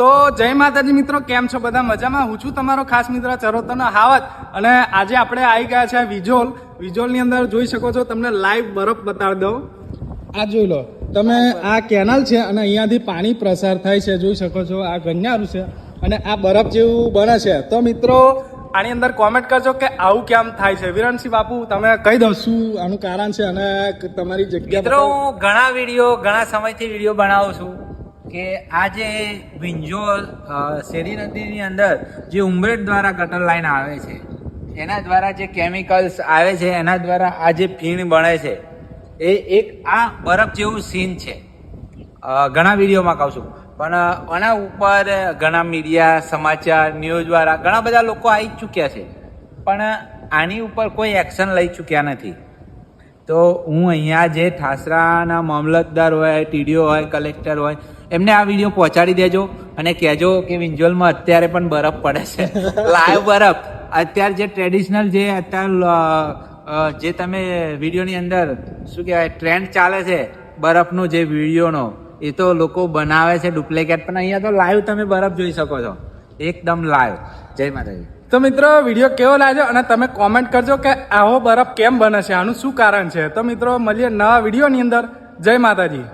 તો જય માતાજી મિત્રો કેમ છો બધા? મજામાં? હું છું તમારો ખાસ મિત્ર ચરોતરનો હાવત. અને આજે આપણે આવી ગયા છે વિજોલ વિજોલની અંદર જોઈ શકો છો તમને લાઈવ બરફ બતાવી દઉં. આ જોઈ લો. તમે આ કેનાલ છે અને અહીંયાથી પાણી પ્રસાર થાય છે જોઈ શકો છો આ ગન્યારું છે અને આ બરફ જેવું બને છે. તો મિત્રો આની અંદર કોમેન્ટ કરજો કે આવું કેમ થાય છે. વિરણસિંહ બાપુ તમે કહી દો શું આનું કારણ છે અને તમારી જગ્યા મિત્રો હું ઘણા વીડિયો ઘણા સમયથી વીડિયો બનાવું છું. કે આ જે વિંજોલ શેરી નદીની અંદર જે ઉમરેટ દ્વારા ગટર લાઈન આવે છે, એના દ્વારા જે કેમિકલ્સ આવે છે, એના દ્વારા આ જે ફીણ બને છે, એ એક આ બરફ જેવું સીન છે. ઘણા વિડીયોમાં કહું છું. પણ આના ઉપર ઘણા મીડિયા સમાચાર ન્યૂઝ દ્વારા ઘણા બધા લોકો આવી ચૂક્યા છે. પણ, આની ઉપર કોઈ એક્શન લઈ ચૂક્યા નથી. તો હું અહીંયા જે ઠાસરાના મામલતદાર હોય ટીડીઓ હોય કલેક્ટર હોય એમને આ વીડિયો પહોંચાડી દેજો અને કહેજો કે વિંજોલમાં અત્યારે પણ બરફ પડે છે. લાઈવ બરફ. અત્યારે જે ટ્રેડિશનલ જે અત્યારે જે તમે વિડીયોની અંદર શું કહેવાય ટ્રેન્ડ ચાલે છે બરફનો જે વિડીયોનો એ તો લોકો બનાવે છે ડુપ્લિકેટ. પણ અહીંયા તો લાઈવ તમે બરફ જોઈ શકો છો. એકદમ લાઈવ. જય માતાજી. તો મિત્રો, વીડિયો કેવો લાગ્યો અને તમે કોમેન્ટ કરજો કે આવો બરફ કેમ બને છે? આનું શું કારણ છે? તો મિત્રો, મળીએ નવા વિડીયોની અંદર. જય માતાજી.